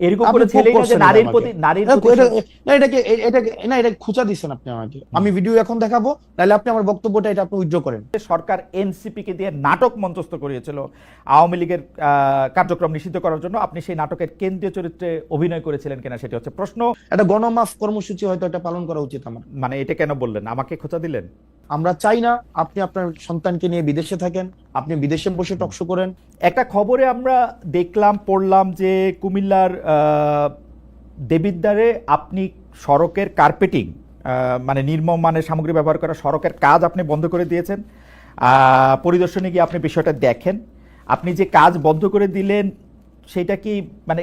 এরকম করে ছেলেই না যে নারীর প্রতি নারীর না, প্রতি না এটাকে এ- এটাকে না এটা খুঁচা দিচ্ছেন আপনি আমাকে। আমি ভিডিও এখন দেখাবো তাহলে আপনি আমার বক্তব্যটা এটা আপনি উইথড্র করেন। সরকার এনসিপি কে দিয়ে নাটক মঞ্চস্থ করিয়েছিল আওয়ামী লীগের আহ, কার্যক্রম নিষিদ্ধ করার জন্য আপনি সেই নাটকের কেন্দ্রীয় চরিত্রে অভিনয় করেছিলেন কিনা সেটি হচ্ছে প্রশ্ন। একটা গণমাফ কর্মসূচি হয়তো এটা পালন করা উচিত আমার। মানে এটা কেন বললেন? আমাকে খোঁচা দিলেন? আমরা চাই না আপনি আপনার সন্তানকে নিয়ে বিদেশে থাকেন আপনি বিদেশে বসে টকশো করেন। একটা খবরে আমরা দেখলাম পড়লাম যে কুমিল্লার আহ, দেবিদ্বারে আপনি সড়কের কার্পেটিং মানে নির্মম মানের সামগ্রী ব্যবহার করা সড়কের কাজ আপনি বন্ধ করে দিয়েছেন। পরিদর্শনে গিয়ে আপনি বিষয়টা দেখেন। আপনি যে কাজ বন্ধ করে দিলেন সেটা কি মানে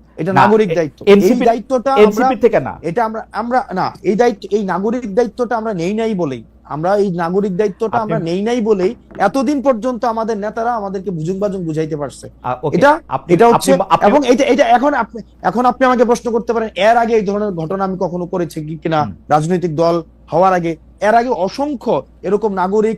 এটা নাগরিক দায়িত্ব। এই দায়িত্বটা এনসিপি থেকে না। এটা আমরা আমরা না এই দায়িত্ব এই নাগরিক দায়িত্বটা আমরা নেই নাই বলেই আমরা এই নাগরিক দায়িত্বটা আমরা নেই নাই বলেই এতদিন পর্যন্ত আমাদের নেতারা আমাদেরকে বুঝুং বাজুং বুঝাইতে পারছে। এটা এটা হচ্ছে এবং এটা এটা এখন আপনি এখন আপনি আমাকে প্রশ্ন করতে পারেন এর আগে এই ধরনের ঘটনা আমি কখনো করেছি কি কিনা। রাজনৈতিক দল হওয়ার আগে? এর আগে অসংখ্য এরকম নাগরিক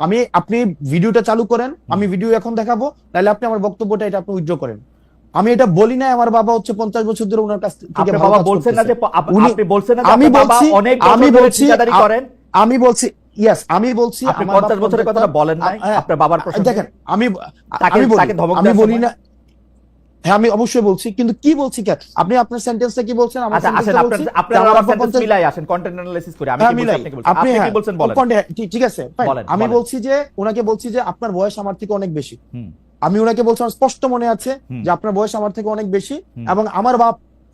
আমি আপনি ভিডিওটা চালু করেন আমি ভিডিও এখন দেখাবো তাহলে আপনি আমার বক্তব্যটা এটা আপনি উইথড্র করেন। আমি এটা বলি না আমার বাবা হচ্ছে পঞ্চাশ বছর ধরে ওনার কাছ থেকে বাবা বলছেন না যে আপনি বলছেন না আমি বলছি অনেক আমি বলছি করেন। আমি বলছি ইয়েস আমি বলছি আপনি আমার বাপ 50 বছরের কথাটা বলেন নাই? হ্যাঁ, আপনার বাবার প্রশ্ন দেখেন আমি আমি বলি না হ্যাঁ আমি অবশ্যই বলছি কিন্তু কি বলছি কেন আপনি আপনার সেন্টেন্সটা কি বলছেন? আমার আচ্ছা আসেন বলছি? আমার 50 মিলাই আসেন কন্টেন্ট অ্যানালাইসিস করে। আমি হ্যাঁ, কি বলছি আপনি কি বলছেন? আপনি হ্যাঁ, কি বলছেন বলেন। ঠিক- ঠিক আছে আমি বলছি যে ওনাকে বলছি যে আপনার বয়স আমার থেকে অনেক বেশি। আমি ওনাকে বলছি আমার স্পষ্ট মনে আছে যে আপনার বয়স আমার থেকে অনেক বেশি এবং আমার বাপ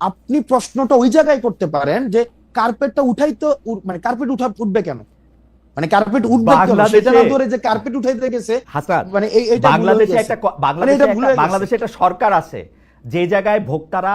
আপনি প্রশ্নটা ওই জায়গায় করতে পারেন যে কার্পেটটা উঠাই তো মানে কার্পেট উঠা উঠবে কেন মানে কার্পেট উঠবে সেটা না ধরে যে কার্পেট উঠাইতে গেছে মানে এই বাংলাদেশে একটা ক- বাংলাদেশে একটা- গেছে। বাংলাদেশে একটা সরকার আছে যে জায়গায় ভোক্তারা।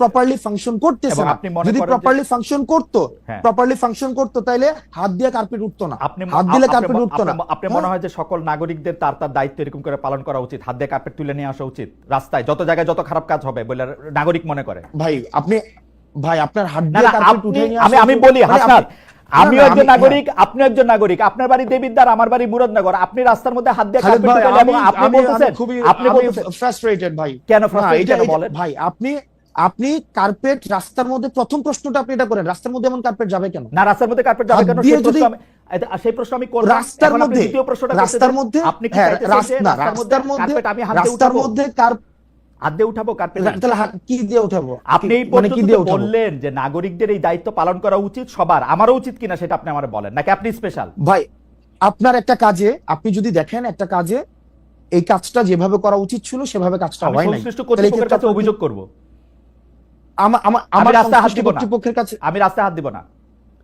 প্রপারলি ফাংশন করতেছে না। যদি প্রপারলি ফাংশন করতো হ্যাঁ। প্রপারলি ফাংশন করতো তাইলে হাত দিয়ে কার্পেট উঠতো না। আপনি হাত দিলে কার্পেট উঠতো না। আপনি- আপনি মনে হয় যে সকল নাগরিকদের তার তার দায়িত্ব এরকম করে পালন করা উচিত। হাত দিয়ে কার্পেট তুলে নিয়ে আসা উচিত। রাস্তায় যত জায়গায় যত খারাপ কাজ হবে বলে নাগরিক মনে করে। ভাই আপনি ভাই আপনার হাত দিয়ে কার্পেট উঠে নিয়ে আমি আমি বলি মানে হাসান আমিও একজন নাগরিক আপনি একজন নাগরিক। আপনার বাড়ি দেবিদ্বার আমার বাড়ি মুরাদনগর। আপনি রাস্তার মধ্যে হাত দিয়ে কার্পেট তুলে এবং আমি- আপনি আমি- আমি বলতেছেন আপনি বলতেছেন ফ্রাস্ট্রেটেড ভাই। কেন এটা- বলেন? ভাই আপনি আপনি কার্পেট রাস্তার মধ্যে প্রথম প্রশ্নটা আপনি এটা করেন রাস্তার মধ্যে এমন কার্পেট যাবে কেন? না রাস্তার মধ্যে কার্পেট যাবে কেন? সেই প্রশ্ন আমি সেই প্রশ্ন আমি করলাম রাস্তার মধ্যে দ্বিতীয় প্রশ্নটা রাস্তার মধ্যে আপনি কি হ্যাঁ, রাস্তা- না, রাস্তার মধ্যে কার্পেট আমি হাত দিয়ে রাস্তার মধ্যে কার হাত দিয়ে উঠাবো কার্পেট তাহলে কি দিয়ে উঠাবো? আপনি এই মানে পর্যন্ত উঠাবো? বললেন যে নাগরিকদের এই দায়িত্ব পালন করা উচিত সবার। আমারও উচিত কিনা সেটা আপনি আমার বলেন নাকি আপনি স্পেশাল ভাই আপনার একটা কাজে আপনি যদি দেখেন একটা কাজে এই কাজটা যেভাবে করা উচিত ছিল সেভাবে কাজটা হয় নাই। সংশ্লিষ্ট কর্তৃপক্ষের কাছে অভিযোগ করব। আমা- হাত দিব না। কর্তৃপক্ষের কাছে আমি রাস্তায় হাত দিব না।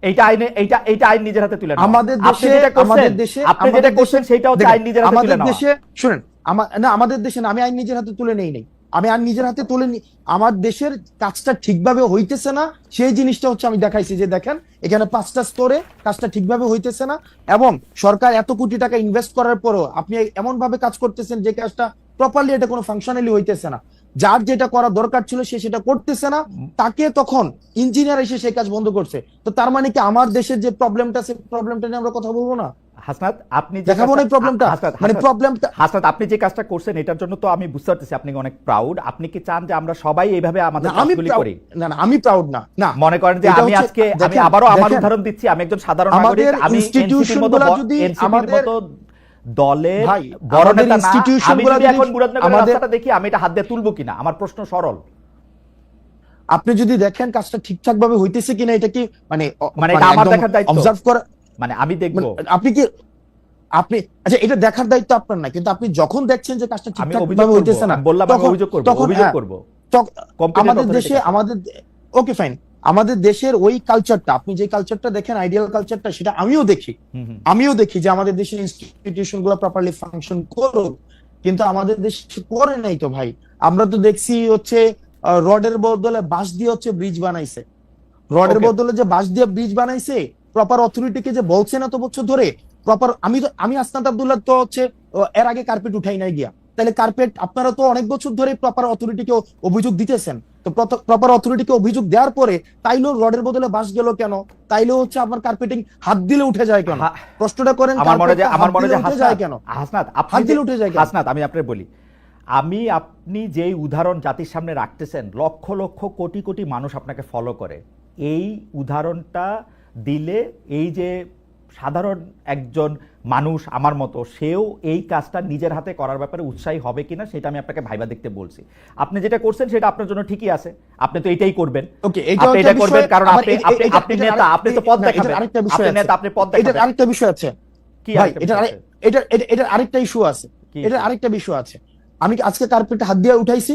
এইটা আইনে এইটা এইটা আইন নিজের হাতে তুলে আমাদের দেশে আমাদের দেশে আপনি যেটা করছেন সেটা হচ্ছে আইন নিজের হাতে আমাদের দেশে শুনেন। আমার না আমাদের দেশে না আমি আইন নিজের হাতে তুলে নেই নাই। আমি আইন নিজের হাতে তুলে নি আমার দেশের কাজটা ঠিকভাবে হইতেছে না সেই জিনিসটা হচ্ছে আমি দেখাইছি যে দেখেন এখানে পাঁচটা স্তরে কাজটা ঠিকভাবে হইতেছে না এবং সরকার এত কোটি টাকা ইনভেস্ট করার পরও আপনি এমন ভাবে কাজ করতেছেন যে কাজটা প্রপারলি এটা কোনো ফাংশনালি হইতেছে না। যার যেটা করা দরকার ছিল সে সেটা করতেছে না তাকে তখন ইঞ্জিনিয়ার এসে সেই কাজ বন্ধ করছে। তো তার মানে কি আমার দেশের যে প্রবলেমটা সেই প্রবলেমটা নিয়ে আমরা কথা বলব না? হাসনাত আপনি যে দেখাবো না প্রবলেমটা মানে প্রবলেমটা হাসনাত আপনি যে কাজটা করছেন এটার জন্য তো আমি বুঝতে পারতেছি আপনি অনেক প্রাউড আপনি কি চান যে আমরা সবাই এইভাবে আমাদের কাজগুলি করি? না না আমি প্রাউড না না। মনে করেন যে আমি আজকে আমি আমার উদাহরণ দিচ্ছি আমি একজন সাধারণ নাগরিক আমি যদি আমাদের- মতো দলের বড় নেতা না এখন মুরাদনগরের রাস্তাটা দেখি আমি এটা হাত দিয়ে তুলবো কিনা? আমার প্রশ্ন সরল। আপনি যদি দেখেন কাজটা ঠিকঠাক ভাবে হইতেছে কিনা এটা কি মানে মানে এটা আমার দেখার দায়িত্ব। অবজার্ভ করা মানে আমি দেখব। মানে আপনি কি আপনি আচ্ছা এটা দেখার দায়িত্ব আপনার না কিন্তু আপনি যখন দেখছেন যে কাজটা ঠিকঠাক ভাবে হইতেছে না বললাম অভিযোগ করব অভিযোগ হ্যাঁ, করব। আমাদের দেশে আমাদের ওকে ফাইন আমাদের দেশের ওই কালচারটা আপনি যে কালচারটা দেখেন আইডিয়াল কালচারটা সেটা আমিও দেখি। আমিও দেখি যে আমাদের দেশের ইনস্টিটিউশনগুলো প্রপারলি ফাংশন করুক কিন্তু আমাদের দেশে করে নাই তো ভাই। আমরা তো দেখছি হচ্ছে রডের বদলে বাঁশ দিয়ে হচ্ছে ব্রিজ বানাইছে। রডের. বদলে যে বাঁশ দিয়ে ব্রিজ বানাইছে প্রপার অথরিটিকে যে বলছে না তো বছর ধরে প্রপার আমি তো আমি আসনাত আব্দুল্লাহ তো হচ্ছে এর আগে কার্পেট উঠাই নাই গিয়া। তাহলে কার্পেট আপনারা তো অনেক বছর ধরে প্রপার অথরিটিকে অভিযোগ দিতেছেন। তো প্রপার অথরিটিকে অভিযোগ দেওয়ার পরে তাইলেও রডের বদলে বাস গেল কেন? তাইলেও হচ্ছে আপনার কার্পেটিং হাত দিলে উঠে যায় কেন? প্রশ্নটা করেন আমার মনে যে carpet টা আমার মনে যায় কেন? হাসনাত আপনি হাত দিলে উঠে যায়? হাসনাত আমি আপনাকে বলি আমি আপনি যেই উদাহরণ জাতির সামনে রাখতেছেন লক্ষ লক্ষ কোটি কোটি মানুষ আপনাকে ফলো করে। এই উদাহরণটা দিলে এই যে সাধারণ একজন মানুষ আমার মতো সেও এই কাজটা নিজের হাতে করার ব্যাপারে উৎসাহী হবে কিনা সেটা আমি আপনাকে ভাইবা দেখতে বলছি। আপনি যেটা করছেন সেটা আপনার জন্য ঠিকই আছে। আপনি তো এটাই করবেন। আপনি এটা করবেন কারণ আপনি নেতা আপনি তো পদ দেখাবেন। আপনি নেতা আপনি পদ দেখাবেন। আরেকটা বিষয় আছে। কি এটা এটা এটার আরেকটা ইস্যু আছে। কি এটার আরেকটা বিষয় আছে। আমি আজকে কার্পেট হাত দিয়ে উঠাইছি?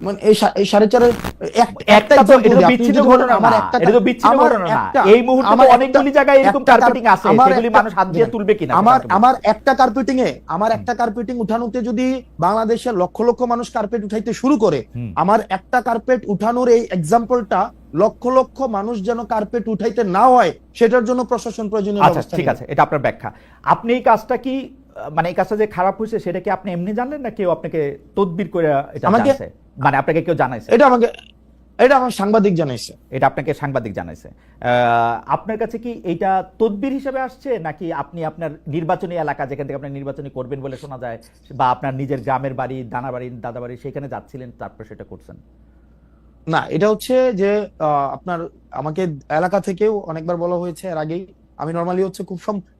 মানে এই এই সাড়ে একটা তো এটা তো বিচ্ছিন্ন ঘটনা আমার না। একটা এটা তো বিচ্ছিন্ন ঘটনা না। এই মুহূর্তে তো অনেকগুলি জায়গায় এরকম কার্পেটিং আছে সেগুলি মানুষ হাত দিয়ে তুলবে কিনা আমার আমার একটা কার্পেটিং এ আমার একটা কার্পেটিং উঠানোতে যদি বাংলাদেশের লক্ষ লক্ষ মানুষ কার্পেট উঠাইতে শুরু করে আমার একটা কার্পেট উঠানোর এই এক্সাম্পলটা লক্ষ লক্ষ মানুষ যেন কার্পেট উঠাইতে না হয় সেটার জন্য প্রশাসন প্রয়োজনীয় আচ্ছা ঠিক আছে এটা আপনার ব্যাখ্যা। আপনি এই কাজটা কি মানে এই কাজটা যে খারাপ হয়েছে সেটা কি আপনি এমনি জানলেন না কেউ আপনাকে তদবির করে এটা আমাকে- মানে আপনাকে কেউ জানাইছে? এটা আমাকে এটা আমার সাংবাদিক জানাইছে। এটা আপনাকে সাংবাদিক জানাইছে। আপনার কাছে কি এইটা তদবির হিসেবে আসছে নাকি আপনি আপনার নির্বাচনী এলাকা যেখান থেকে আপনি নির্বাচনী করবেন বলে শোনা যায় বা আপনার নিজের গ্রামের বাড়ি দানা বাড়ি দাদা বাড়ি সেখানে যাচ্ছিলেন তারপর সেটা করছেন? না এটা হচ্ছে যে আপনার আমাকে এলাকা থেকেও অনেকবার বলা হয়েছে এর আগেই। আমি নর্মালি হচ্ছে খুব সম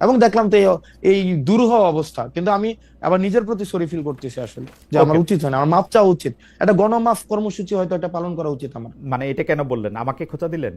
এবং দেখলাম তো এই- দুরূহ অবস্থা। কিন্তু আমি আবার নিজের প্রতি সরি ফিল করতেছি আসলে যে আমার উচিত হয় না আমার মাপ চাওয়া উচিত। একটা গণমাফ কর্মসূচি হয়তো এটা পালন করা উচিত আমার। মানে এটা কেন বললেন? আমাকে খোঁচা দিলেন?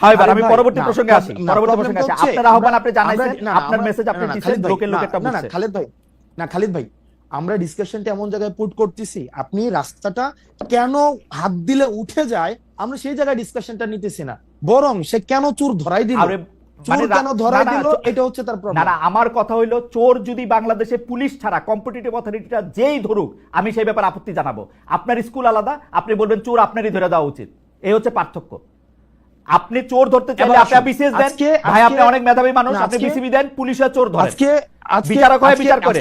হয় এবার খালিদ আমি পরবর্তী প্রসঙ্গে আসি। পরবর্তী প্রসঙ্গে আসি। আপনার আহ্বান আপনি জানাইছেন আপনার মেসেজ আপনি দিচ্ছেন লোকের না, লোকেরটা না, না, বুঝছে খালিদ ভাই না খালিদ ভাই আমরা ডিসকাশনটা এমন জায়গায় পুট করতেছি আপনি রাস্তাটা কেন হাত দিলে উঠে যায় আমরা সেই জায়গায় ডিসকাশনটা নিতেছি না। বরং সে কেন চুর ধরাই দিল? মানে চোর কেন ধরা না, না, দিল? চো- এটা হচ্ছে তার না আমার কথা হইল চোর যদি বাংলাদেশে পুলিশ ছাড়া কম্পিটিটিভ অথরিটিটা যেই ধরুক আমি সেই ব্যাপারে আপত্তি জানাব। আপনার স্কুল আলাদা আপনি বলবেন চোর আপনারই ধরে দেওয়া উচিত। এই হচ্ছে পার্থক্য। আপনি চোর ধরতে চাইলে আপনি বিসিএস দেন। ভাই আপনি অনেক মেধাবী মানুষ আপনি বিসিবি দেন পুলিশের চোর ধরেন। আজকে বিচারক হয়ে বিচার করে।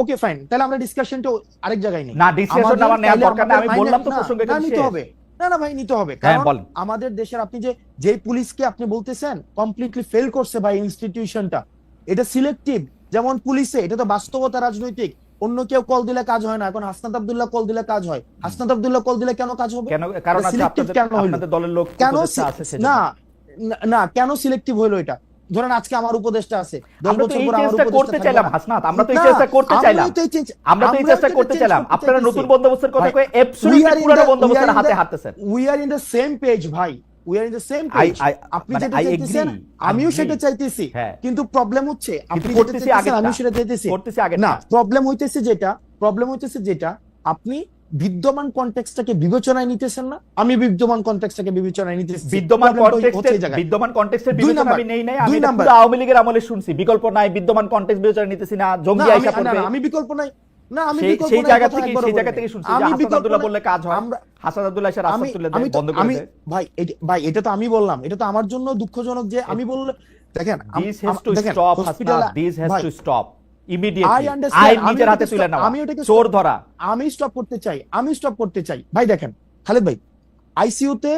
ওকে ফাইন তাহলে আমরা ডিসকাশনটা আরেক জায়গায় নেই। না, আমাদের আমার নেওয়ার দরকার নেই, আমি বললাম তো প্রসঙ্গ নিতে হবে। না না ভাই নিতে হবে। হ্যাঁ, কারণ আমাদের দেশের আপনি যে যে পুলিশকে আপনি বলতেছেন কমপ্লিটলি ফেল করছে ভাই ইনস্টিটিউশনটা এটা সিলেক্টিভ যেমন পুলিশে এটা তো বাস্তবতা রাজনৈতিক। অন্য কেউ কল দিলে কাজ হয় না। এখন হাসনাত আব্দুল্লাহ কল দিলে কাজ হয়। হাসনাত আব্দুল্লাহ কল দিলে কেন কাজ হবে? কেন কারণ আপনাদের কেন? আপনাদের দলের লোক কেন না না- কেন সিলেক্টিভ হইল এটা? ধরেন আজকে আমার উপদেষ্টা আছে। দশ আমরা তো বছর পর আমার চেষ্টা উপদেষ্টা করতে চাইলাম। হাসনাত। আমরা তো এই চেষ্টা করতে চাইলাম। আমরা তো এই চেষ্টা করতে চাইলাম। আপনারা নতুন বন্দোবস্তের কথা কয়ে we এবসলিউটলি পুরনো বন্দোবস্তের হাতে হাঁটতেছেন we are in the same page ভাই। We are in the same page আপনি যেটা চাইতেছেন আমিও সেটা চাইতেছি। কিন্তু প্রবলেম হচ্ছে আপনি যেটা চাইতেছেন আমিও সেটা চাইতেছি। না প্রবলেম হইতেছে যেটা প্রবলেম হইতেছে যেটা আপনি বিদ্যমান কনটেক্সটটাকে বিবেচনায় নিতেছেন না আমি বিদ্যমান কনটেক্সটটাকে বিবেচনায় নিতেছি। বিদ্যমান কনটেক্সটে বিদ্যমান কনটেক্সটের বিবেচনা আমি নেই নাই আমি পুরো আওয়ামী লীগের আমলে শুনছি। বিকল্প নাই বিদ্যমান কনটেক্সট বিবেচনা নিতেছি না জঙ্গি আইসা পড়বে। আমি বিকল্প নাই। না আমি সেই নাই, জায়গা থেকে সেই জায়গা থেকে শুনছি যে হাসান আব্দুল্লাহ বললে কাজ হয়। হাসান আব্দুল্লাহ এসে রাস্তা তুলে আমি বন্ধ করে আমি ভাই ভাই এটা তো আমি বললাম এটা তো আমার জন্য দুঃখজনক যে আমি বললে দেখেন this has to stop this has to আমি করতে চাই আমি স্টপ করতে চাই। ভাই দেখেন খালেদ ভাই আইসিইউতে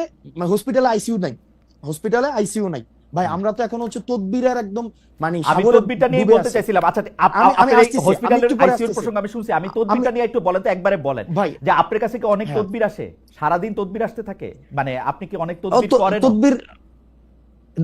হসপিটালে আইসিইউ নাই হসপিটালে আইসিইউ নাই। ভাই আমরা তো এখন হচ্ছে তদবিরের একদম মানে আমি তদবিরটা নিয়ে বলতে চাইছিলাম। আচ্ছা আপ- আমি- হসপিটালের আইসিইউর প্রসঙ্গ আমি শুনছি। আমি তদবিরটা নিয়ে একটু বলেন তো একবারে বলেন। যে আপনার কাছে কি অনেক হ্যাঁ। তদবির আসে? সারাদিন তদবির আসতে থাকে? মানে আপনি কি অনেক তদবির করেন তদবির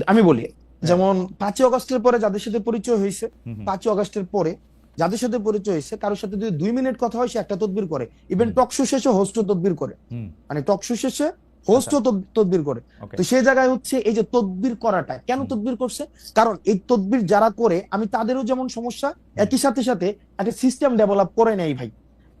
আমি বলি যেমন পাঁচই অগস্টের পরে যাদের সাথে পরিচয় হয়েছে। পাঁচই অগস্টের পরে যাদের সাথে পরিচয় হয়েছে কারোর সাথে যদি দুই মিনিট কথা হয় সে একটা তদবির করে। ইভেন। টকশো শেষে হোস্টও তদবির করে। মানে টকশো শেষে হোস্টও তদবির করে. তো সেই জায়গায় হচ্ছে এই যে তদবির করাটা কেন। তদবির করছে? কারণ এই তদবির যারা করে আমি তাদেরও যেমন সমস্যা একই সাথে সাথে একটা সিস্টেম ডেভেলপ করে নেই ভাই।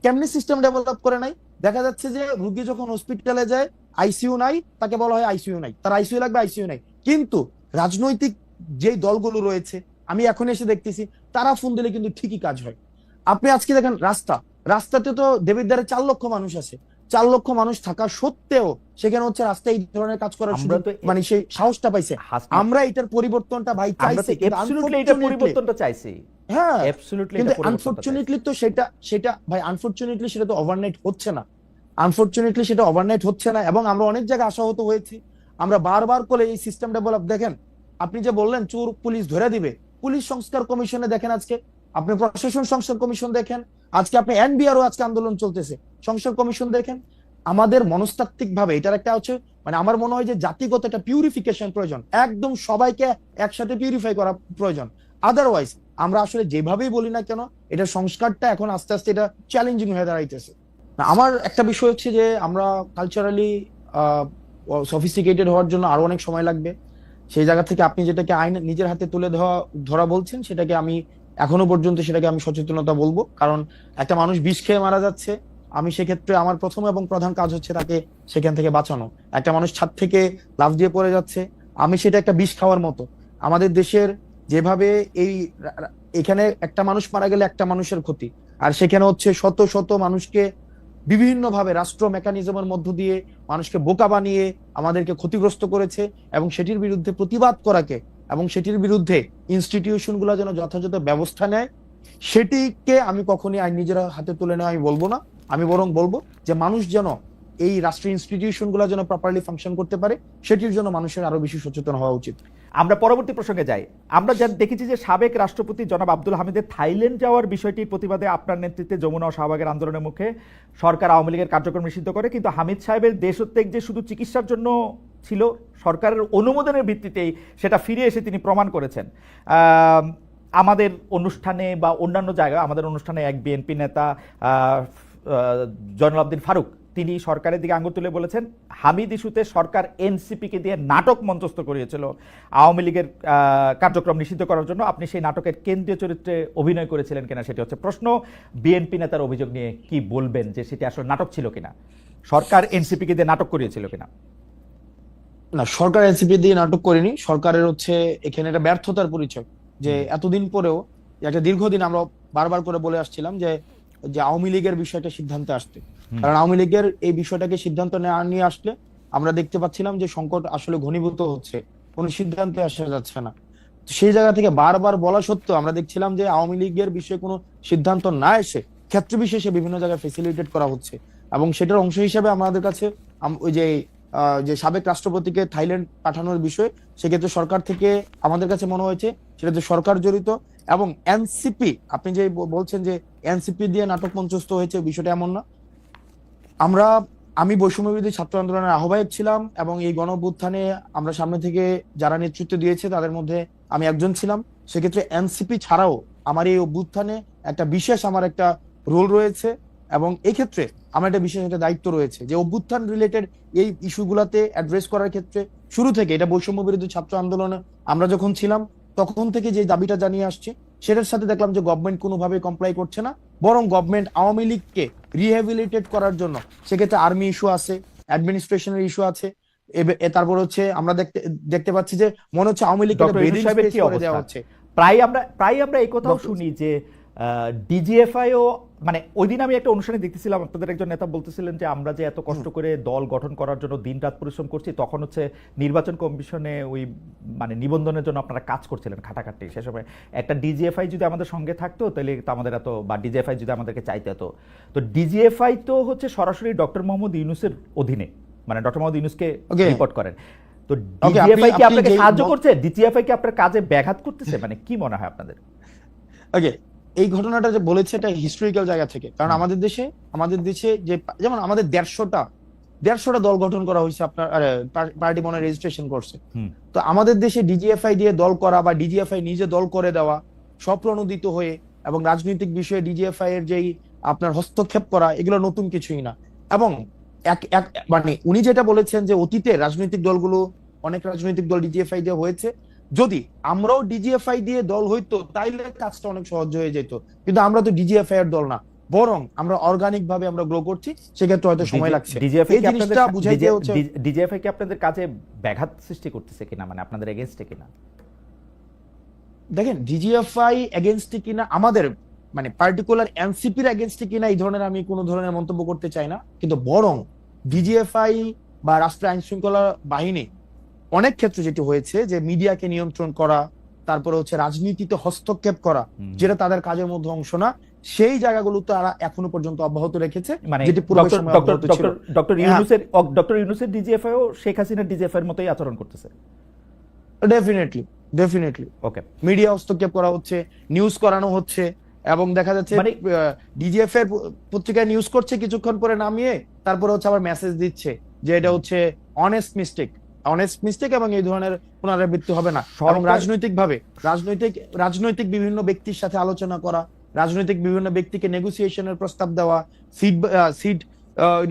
কেমনি সিস্টেম ডেভেলপ করে নাই দেখা যাচ্ছে যে রুগী যখন হসপিটালে যায় আইসিইউ নাই তাকে বলা হয় আইসিইউ নাই। তার আইসিইউ লাগবে আইসিইউ নাই। কিন্তু রাজনৈতিক যেই দলগুলো রয়েছে আমি এখন এসে দেখতেছি তারা ফোন দিলে কিন্তু ঠিকই কাজ হয়। আপনি আজকে দেখেন রাস্তা। রাস্তাতে তো দেবিদ্বারে চার লক্ষ মানুষ আছে। চার লক্ষ মানুষ থাকা সত্ত্বেও সেখানে হচ্ছে রাস্তায় এই ধরনের কাজ করার সুযোগ মানে সেই সাহসটা পাইছে। আমরা এটার পরিবর্তনটা ভাই চাইছি এটা পরিবর্তনটা চাইছি। হ্যাঁ কিন্তু। আনফরচুনেটলি তো সেটা সেটা ভাই আনফরচুনেটলি সেটা তো ওভারনাইট হচ্ছে না। আনফরচুনেটলি সেটা ওভারনাইট হচ্ছে না এবং আমরা অনেক জায়গায় আশাহত হয়েছি। আমরা বারবার করে এই সিস্টেম ডেভেলপ দেখেন আপনি যে বললেন চোর পুলিশ ধরে দিবে। পুলিশ সংস্কার কমিশনে দেখেন আজকে আপনি প্রশাসন সংস্কার কমিশন দেখেন, আজকে আপনি এনবিআরও আজকে আন্দোলন চলতেছে। সংস্কার কমিশন দেখেন, আমাদের মনস্তাত্ত্বিক ভাবে এটার একটা হচ্ছে মানে আমার মনে হয় যে জাতিগত একটা পিউরিফিকেশন প্রয়োজন। একদম সবাইকে একসাথে পিউরিফাই করা প্রয়োজন। আদারওয়াইজ আমরা আসলে যেভাবেই বলি না কেন, এটা সংস্কারটা এখন আস্তে আস্তে এটা চ্যালেঞ্জিং হয়ে দাঁড়াইতেছে। আমার একটা বিষয় হচ্ছে যে আমরা কালচারালি সফিস্টিকেটেড হওয়ার জন্য আরও অনেক সময় লাগবে। সেই জায়গা থেকে আপনি যেটাকে আইন নিজের হাতে তুলে ধরা বলছেন, সেটাকে আমি এখনও পর্যন্ত সেটাকে আমি সচেতনতা বলব। কারণ একটা মানুষ বিষ খেয়ে মারা যাচ্ছে, আমি সেক্ষেত্রে আমার প্রথম এবং প্রধান কাজ হচ্ছে তাকে সেখান থেকে বাঁচানো। একটা মানুষ ছাদ থেকে লাফ দিয়ে পড়ে যাচ্ছে, আমি সেটা একটা বিষ খাওয়ার মতো। আমাদের দেশের যেভাবে এই এখানে একটা মানুষ মারা গেলে একটা মানুষের ক্ষতি। আর সেখানে হচ্ছে শত শত মানুষকে বিভিন্নভাবে রাষ্ট্র মেকানিজমের মধ্য দিয়ে মানুষকে বোকা বানিয়ে আমাদেরকে ক্ষতিগ্রস্ত করেছে এবং সেটির বিরুদ্ধে প্রতিবাদ করাকে এবং সেটির বিরুদ্ধে ইনস্টিটিউশনগুলো যেন যথাযথ ব্যবস্থা নেয়, সেটিকে আমি কখনই আইন নিজের হাতে তুলে নেওয়া আমি বলব না। আমি বরং বলব যে মানুষ যেন এই রাষ্ট্রীয় ইনস্টিটিউশনগুলো যেন প্রপারলি ফাংশন করতে পারে, সেটির জন্য মানুষের আরও বেশি সচেতন হওয়া উচিত। আমরা পরবর্তী প্রসঙ্গে যাই। আমরা যা দেখেছি যে সাবেক রাষ্ট্রপতি জনাব আব্দুল হামিদের থাইল্যান্ড যাওয়ার বিষয়টির প্রতিবাদে আপনার নেতৃত্বে যমুনা ও শাহবাগের আন্দোলনের মুখে সরকার আওয়ামী লীগের কার্যক্রম নিষিদ্ধ করে, কিন্তু হামিদ সাহেবের দেশত্যাগ যে শুধু চিকিৎসার জন্য ছিল, সরকারের অনুমোদনের ভিত্তিতেই সেটা ফিরে এসে তিনি প্রমাণ করেছেন। আমাদের অনুষ্ঠানে বা অন্যান্য জায়গায়, আমাদের অনুষ্ঠানে এক বিএনপি নেতা জয়নুল আবদিন ফারুক তিনি সরকারের দিকে আঙুল তুলে বলেছেন হামিদ ইস্যুতে সরকার এনসিপিকে দিয়ে নাটক মঞ্চস্থ করিয়েছিল। আওয়ামী লীগের কার্যক্রম নিষিদ্ধ করার জন্য আপনি সেই নাটকের কেন্দ্রীয় চরিত্রে অভিনয় করেছিলেন কিনা সেটি হচ্ছে প্রশ্ন। বিএনপি নেতার অভিযোগ নিয়ে কি বলবেন যে সেটি আসলে নাটক ছিল কিনা? সরকার এনসিপিকে দিয়ে নাটক করিয়েছিল কিনা? না সরকার এনসিপি দিয়ে নাটক করেনি। সরকারের হচ্ছে এখানে একটা ব্যর্থতার পরিচয় যে এতদিন পরেও একটা দীর্ঘদিন আমরা বারবার করে বলে আসছিলাম যে যে আওয়ামী লীগের বিষয়টা সিদ্ধান্তে আসতে। কারণ আওয়ামী লীগের এই বিষয়টাকে সিদ্ধান্ত নেওয়া নিয়ে আসলে আমরা দেখতে পাচ্ছিলাম যে সংকট আসলে ঘনীভূত হচ্ছে। কোনো সিদ্ধান্তে আসা যাচ্ছে না। সেই জায়গা থেকে বারবার বলা সত্ত্বেও আমরা দেখছিলাম যে আওয়ামী লীগের বিষয়ে কোনো সিদ্ধান্ত না এসে ক্ষেত্র বিশেষে বিভিন্ন জায়গায় ফেসিলিটেট করা হচ্ছে। এবং সেটার অংশ হিসেবে আমাদের কাছে ওই যে যে সাবেক রাষ্ট্রপতিকে থাইল্যান্ড পাঠানোর বিষয় সেক্ষেত্রে সরকার থেকে আমাদের কাছে মনে হয়েছে সেটাতে সরকার জড়িত এবং এনসিপি, আপনি যে বলছেন যে এনসিপি দিয়ে নাটক মঞ্চস্থ হয়েছে, বিষয়টা এমন না। আমরা, আমি বৈষম্য ছাত্র আন্দোলনের আহ্বায়ক ছিলাম এবং এই গণ আমরা সামনে থেকে যারা নেতৃত্ব দিয়েছে তাদের মধ্যে আমি একজন ছিলাম। সেক্ষেত্রে এনসিপি ছাড়াও আমার এই অভ্যুত্থানে একটা বিশেষ আমার একটা রোল রয়েছে এবং এই ক্ষেত্রে আমার একটা বিশেষ একটা দায়িত্ব রয়েছে যে অভ্যুত্থান রিলেটেড এই ইস্যুগুলাতে অ্যাড্রেস করার ক্ষেত্রে শুরু থেকে এটা বৈষম্য বিরোধী ছাত্র আন্দোলনে আমরা যখন ছিলাম, তখন থেকে যে দাবিটা জানিয়ে আসছে সেটার সাথে দেখলাম যে গভর্নমেন্ট কোনোভাবে কমপ্লাই করছে না বরং গভর্নমেন্ট আওয়ামী লীগকে রিহ্যাবিলিটেট করার জন্য সেক্ষেত্রে আর্মি ইস্যু আছে অ্যাডমিনিস্ট্রেশনের ইস্যু আছে তারপর হচ্ছে আমরা দেখতে দেখতে পাচ্ছি যে মনে হচ্ছে আওয়ামী লীগকে করে দেওয়া হচ্ছে। প্রায় আমরা প্রায় আমরা এই কথাও শুনি যে ডিজিএফআইও মানে ওই দিন আমি একটা অনুষ্ঠানে দেখতেছিলাম আপনাদের একজন নেতা বলতেছিলেন যে আমরা যে এত কষ্ট করে দল গঠন করার জন্য দিন রাত পরিশ্রম করছি তখন হচ্ছে নির্বাচন কমিশনে ওই মানে নিবন্ধনের জন্য আপনারা কাজ করছিলেন খাটাখাটি সে সময়। একটা ডিজিএফআই যদি আমাদের সঙ্গে থাকতো তাহলে তো আমাদের এত বা ডিজিএফআই যদি আমাদেরকে চাইতে হতো। তো ডিজিএফআই তো হচ্ছে সরাসরি ডক্টর মোহাম্মদ ইউনুসের অধীনে মানে ডক্টর মোহাম্মদ ইউনুসকে. রিপোর্ট করেন। তো ডিজিএফআই কি আপনাকে সাহায্য করছে? ডিজিএফআই কি আপনার কাজে ব্যাঘাত করতেছে? মানে কি মনে হয় আপনাদের? ওকে এই ঘটনাটা যে বলেছে এটা হিস্টোরিক্যাল জায়গা থেকে। কারণ আমাদের দেশে আমাদের দেশে যে যেমন আমাদের দেড়শোটা দেড়শোটা দল গঠন করা হয়েছে আপনার পার্টি মনে রেজিস্ট্রেশন করছে। তো আমাদের দেশে ডিজিএফআই দিয়ে দল করা বা ডিজিএফআই নিজে দল করে দেওয়া স্বপ্রণোদিত হয়ে এবং রাজনৈতিক বিষয়ে ডিজিএফআই এর যেই আপনার হস্তক্ষেপ করা এগুলো নতুন কিছুই না। এবং এক এক মানে উনি যেটা বলেছেন যে অতীতে রাজনৈতিক দলগুলো অনেক রাজনৈতিক দল ডিজিএফআই দিয়ে হয়েছে যদি আমরাও ডিজিএফআই দিয়ে দল হইতো তাইলে কাজটা অনেক সহজ হয়ে যেত। কিন্তু আমরা তো ডিজিএফআই এর দল না বরং আমরা অর্গানিক ভাবে আমরা গ্রো করছি সেক্ষেত্রে হয়তো সময় লাগছে। ডিজিএফআই এই জিনিসটা বুঝাইতে হচ্ছে। ডিজিএফআই কি আপনাদের কাজে ব্যাঘাত সৃষ্টি করতেছে কিনা মানে আপনাদের এগেনস্টে কিনা? দেখেন ডিজিএফআই এগেনস্টে কিনা আমাদের মানে পার্টিকুলার এনসিপির এগেনস্টে কিনা এই ধরনের আমি কোনো ধরনের মন্তব্য করতে চাই না। কিন্তু বরং ডিজিএফআই বা রাষ্ট্রীয় আইন শৃঙ্খলা বাহিনী অনেক ক্ষেত্রে যেটি হয়েছে যে মিডিয়াকে নিয়ন্ত্রণ করা তারপরে হচ্ছে রাজনীতিতে হস্তক্ষেপ করা যেটা তাদের কাজের মধ্যে অংশ না সেই জায়গাগুলো তারা এখনও পর্যন্ত অব্যাহত রেখেছে মানে যেটি ডক্টর হ্যাঁ। ইউনুসের ইউনুসের শেখ হাসিনার ডিজিএফআই এর মতোই আচরণ করতেছে। ডেফিনেটলি ডেফিনেটলি ওকে মিডিয়া হস্তক্ষেপ করা হচ্ছে নিউজ করানো হচ্ছে এবং দেখা যাচ্ছে মানে- ডিজিএফ এর পত্রিকায় নিউজ করছে কিছুক্ষণ পরে নামিয়ে তারপরে হচ্ছে আবার মেসেজ দিচ্ছে যে এটা হচ্ছে অনেস্ট মিস্টেক অনেস্ট মিস্টেক এবং এই ধরনের পুনরাবৃত্তি হবে না। এবং রাজনৈতিক ভাবে রাজনৈতিক রাজনৈতিক বিভিন্ন ব্যক্তির সাথে আলোচনা করা রাজনৈতিক বিভিন্ন ব্যক্তিকে নেগোসিয়েশনের প্রস্তাব দেওয়া সিট সিট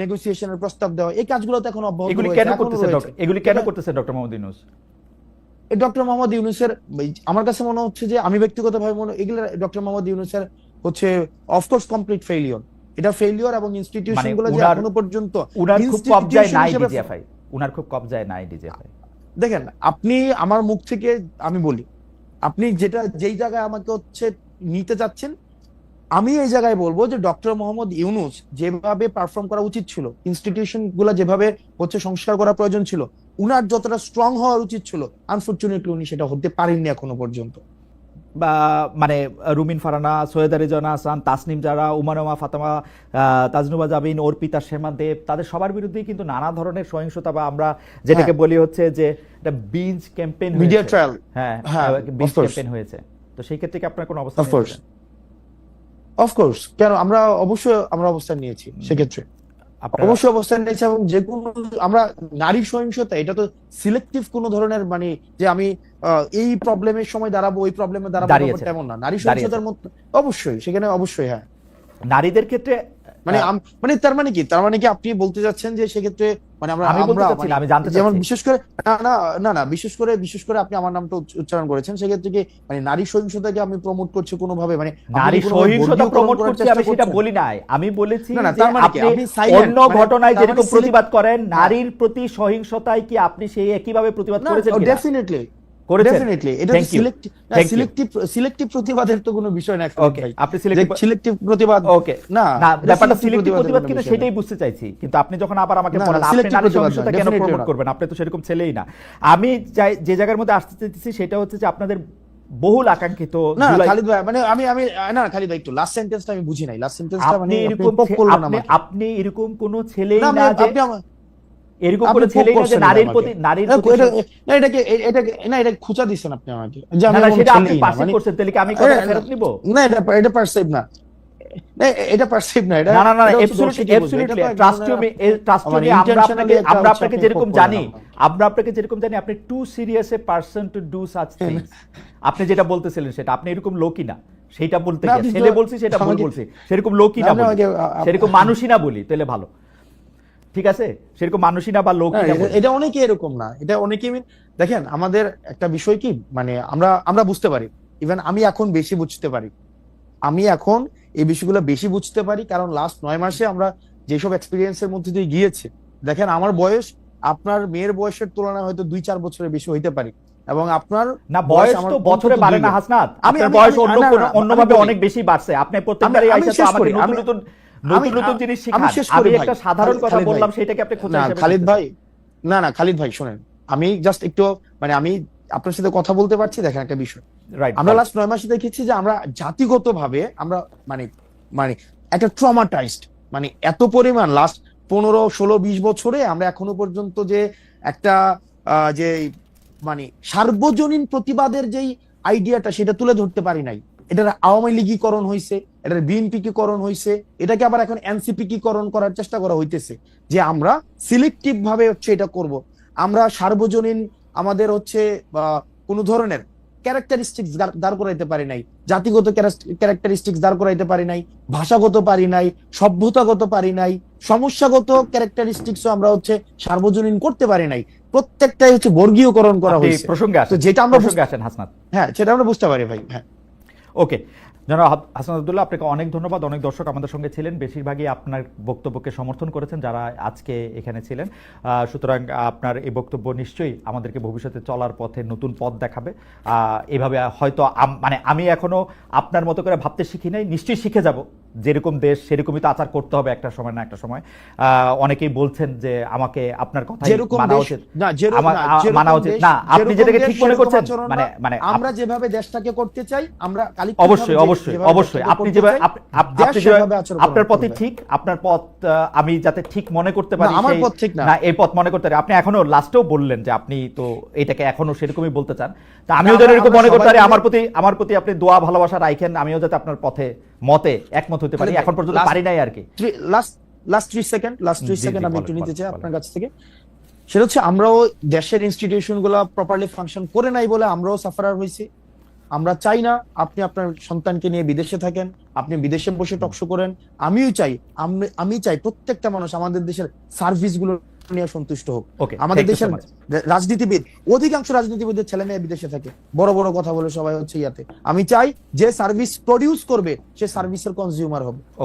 নেগোসিয়েশনের প্রস্তাব দেওয়া এই কাজগুলো তো এখন অব্যাহত এগুলি কেন করতেছে ডক্টর এগুলি কেন করতেছে ডক্টর মোহাম্মদ ইউনুস? ডক্টর মোহাম্মদ ইউনুসের আমার কাছে মনে হচ্ছে যে আমি ব্যক্তিগতভাবে মনে এগুলো ডক্টর মোহাম্মদ ইউনুসের হচ্ছে অফকোর্স কমপ্লিট ফেইলিওর এটা ফেইলিওর এবং ইনস্টিটিউশনগুলো যে মানে এখনও পর্যন্ত উনার খুব কবজায় নাই ডিজিএফআই উনার খুব কবজায় নাই ডিজিএফআই দেখেন, আপনি আমার মুখ থেকে আমি বলি, আপনি যেটা, যেই জায়গায় আমাকে হচ্ছে নিতে চাচ্ছেন আমি এই জায়গায় বলব যে ডক্টর মোহাম্মদ ইউনুস যেভাবে পারফর্ম করা উচিত ছিল ইনস্টিটিউশনগুলো যেভাবে হচ্ছে সংস্কার করা প্রয়োজন ছিল, উনার যতটা স্ট্রং হওয়ার উচিত ছিল আনফরচুনেটলি উনি সেটা হতে পারেননি এখনও পর্যন্ত। মানে রুমিন ফারানা সৈয়দ রেজানা হাসান তাসনিম যারা উমারমা ফাতেমা তাজনুবা জাবিন অর্পিতা শেমা দেব তাদের সবার বিরুদ্ধেই কিন্তু নানা ধরনের সহিংসতা বা আমরা যেটাকে বলি হচ্ছে যে একটা বিঞ্জ ক্যাম্পেইন মিডিয়া ট্রায়াল হ্যাঁ হ্যাঁ, বিঞ্জ ক্যাম্পেইন হয়েছে। তো সেই ক্ষেত্রে কি আপনার কোনো অবস্থা Of course. অফকোর্স কেন? আমরা অবশ্যই আমরা অবস্থান নিয়েছি সেক্ষেত্রে। অবশ্যই অবস্থান নিয়েছে এবং যে কোনো আমরা নারী সহিংসতা এটা তো সিলেক্টিভ কোন ধরনের মানে যে আমি আহ, এই প্রবলেমের সময় দাঁড়াবো ওই প্রবলেমে দাঁড়াবো তেমন না। নারী সহিংসতার মধ্যে অবশ্যই সেখানে অবশ্যই হ্যাঁ। নারীদের ক্ষেত্রে মানে আম- মানে তার মানে কি? তার মানে কি আপনি বলতে যাচ্ছেন যে সেক্ষেত্রে মানে আমরা আমি আমরা মানে আমি জানতে যেমন বিশেষ করে না না না না বিশেষ করে বিশেষ করে আপনি আমার নামটা উচ্চারণ করেছেন। সেক্ষেত্রে কি মানে নারী সহিংসতাকে আমি প্রমোট করছি কোনো ভাবে মানে নারী সহিংসতা প্রমোট করছি আমি সেটা বলি নাই। আমি বলেছি না, তার মানে কি? আপনি অন্য মানে ঘটনায় মানে যেরকম প্রতিবাদ করেন নারীর প্রতি সহিংসতায় কি আপনি সেই একইভাবে প্রতিবাদ করেছেন ডেফিনেটলি করেছেন? এটা সিলেক্টিভ সিলেক্টিভ সিলেক্টিভ প্রতিবাদের তো কোনো বিষয় না ওকে আপনি সিলেক্টিভ সিলেক্টিভ প্রতিবাদ ওকে না না ব্যাপারটা সিলেক্টিভ প্রতিবাদ কিনা সেটাই বুঝতে চাইছি কিন্তু আপনি যখন আবার আমাকে না, না, বলেন আপনি নারী সহিংসতা কেন প্রমোট করবেন? আপনি তো সেরকম ছেলেই না। আমি চাই যে জায়গার মধ্যে আসতে চাইতেছি সেটা হচ্ছে যে আপনাদের বহুল আকাঙ্ক্ষিত না খালিদ ভাই মানে আমি আমি না খালিদ ভাই একটু লাস্ট সেন্টেন্সটা আমি বুঝি নাই। লাস্ট সেন্টেন্সটা মানে আপনি এরকম আপনি কোন ছেলেই না না যে আপনি আমার এরকম ছেলেই না যে নারীর প্রতি নারীর প্রতি না এটাকে এটাকে না এটা খুঁচা দিচ্ছেন আপনি আমাকে। যে আমি না সেটা আপনি মানে- করছেন তাহলে কি আমি কথা ফেরত নিব? না এটা এটা পারসিভ না। না, এটা পারসিভ না এটা না না মি আমরা আপনাকে আমরা আপনাকে যেরকম জানি আমরা আপনাকে যেরকম জানি আপনি too serious a person to do such things আপনি যেটা বলতেছিলেন সেটা আপনি এরকম লোকই না সেটা বলতে ছেলে বলছি সেটা ভুল বলছি সেরকম লোকই না সেরকম মানুষই না বলি তাহলে ভালো। ঠিক আছে? সেরকম মানুষই না বা না এটা- অনেকে এরকম না। এটা অনেকে দেখেন আমাদের একটা বিষয় কি মানে আমরা আমরা বুঝতে পারি। ইভেন আমি এখন বেশি বুঝতে পারি। আমি এখন এই বিষয়গুলো বেশি বুঝতে পারি কারণ লাস্ট নয় মাসে আমরা যেসব এক্সপিরিয়েন্সের মধ্যে দিয়ে গিয়েছি দেখেন আমার বয়স আপনার মেয়ের বয়সের তুলনায় হয়তো দুই চার বছরের বেশি হইতে পারি। এবং আপনার না বয়স তো বছরে বাড়ে না। হাসনাত। আপনার বয়স অন্য অন্যভাবে অনেক বেশি বাড়ছে। আপনি প্রত্যেকবারই আইসা তো আমাকে নতুন নতুন নতুন নতুন জিনিস শিখান। আমি একটা সাধারণ কথা বললাম সেটাকে আপনি খোঁচা হিসেবে খালিদ ভাই না না খালিদ ভাই শোনেন। আমি জাস্ট একটু মানে আমি আপনার সাথে কথা বলতে পারছি দেখেন একটা বিষয়। আমরা লাস্ট নয় মাসে দেখেছি যে আমরা জাতিগতভাবে আমরা মানে মানে একটা ট্রমাটাইজড মানে এত পরিমাণ লাস্ট পনেরো ষোলো বিশ বছরে আমরা এখনও পর্যন্ত যে একটা যে মানে সার্বজনীন প্রতিবাদের যেই আইডিয়াটা সেটা তুলে ধরতে পারি নাই। এটার আওয়ামী লীগীকরণ হয়েছে এটার বিএনপিকীকরণ হয়েছে এটাকে আবার এখন এনসিপিকীকরণ করার চেষ্টা করা হইতেছে যে আমরা সিলেক্টিভ ভাবে হচ্ছে এটা করব। আমরা সার্বজনীন আমাদের হচ্ছে কোনো ধরনের ক্যারেক্টারিস্টিক্স দাঁড় করাইতে পারি নাই জাতিগত ক্যারেক্টারিস্টিক্স দাঁড় করাইতে পারি নাই ভাষাগত পারি নাই সভ্যতাগত পারি নাই সমস্যাগত ক্যারেক্টারিস্টিক্সও আমরা হচ্ছে সার্বজনীন করতে পারি নাই প্রত্যেকটাই হচ্ছে বর্গীয়করণ করা হয়েছে প্রসঙ্গে আসেন যেটা আমরা প্রসঙ্গে আসেন হাসনাত। হ্যাঁ সেটা আমরা বুঝতে পারি ভাই হ্যাঁ। ওকে জনাব হাসান আব্দুল্লাহ, আপনাকে অনেক ধন্যবাদ। অনেক দর্শক আমাদের সঙ্গে ছিলেন। বেশিরভাগই আপনার বক্তব্যকে সমর্থন করেছেন, যারা আজকে এখানে ছিলেন। সুতরাং আপনার এই বক্তব্য নিশ্চয়ই আমাদেরকে ভবিষ্যতে চলার পথে নতুন পথ দেখাবে। এভাবে হয়তো মানে আমি এখনও আপনার মতো করে ভাবতে শিখি নাই, নিশ্চয়ই শিখে যাব। যেরকম দেশ সেরকমই তো আচার করতে হবে একটা সময় না একটা সময় অনেকেই বলছেন যে আমাকে আপনার কথা মানা উচিত মানা উচিত। না, আপনি যেটাকে ঠিক মনে করছেন, মানে- মানে আমরা যেভাবে দেশটাকে করতে চাই আমরা অবশ্যই অবশ্যই অবশ্যই আপনি যেভাবে আপনি আপনার করবে। ঠিক আপনার পথ আমি যাতে ঠিক মনে করতে পারি না, আমার পথ ঠিক না। এই পথ মনে করতে পারি আপনি এখনও লাস্টেও বললেন যে আপনি তো এটাকে এখনও সেরকমই বলতে চান তা আমিও না, যদি আমরা- এরকম মনে করতে পারি আমার প্রতি আমার প্রতি আপনি দোয়া ভালোবাসা রাখেন আমিও যাতে আপনার পথে মতে একমত হতে পারি এখন পর্যন্ত পারি নাই আর কি। লাস্ট লাস্ট ত্রিশ সেকেন্ড লাস্ট ত্রিশ সেকেন্ড আমি একটু নিতে চাই আপনার কাছ থেকে। সেটা হচ্ছে আমরাও দেশের ইনস্টিটিউশনগুলো প্রপারলি ফাংশন করে নাই বলে আমরাও সাফারার হয়েছি। আমরা চাই না আপনি আপনার সন্তানকে নিয়ে বিদেশে থাকেন আপনি বিদেশে বসে টকশো করেন। আমিও চাই আমি- চাই প্রত্যেকটা মানুষ আমাদের দেশের সার্ভিস নিয়ে সন্তুষ্ট হোক। আমাদের দেশের রাজনীতিবিদ অধিকাংশ রাজনীতিবিদের ছেলে মেয়ে বিদেশে থাকে। বড় বড় কথা বলে সবাই হচ্ছে ইয়াতে। আমি চাই যে সার্ভিস প্রডিউস করবে সে সার্ভিসের কনজিউমার হবে।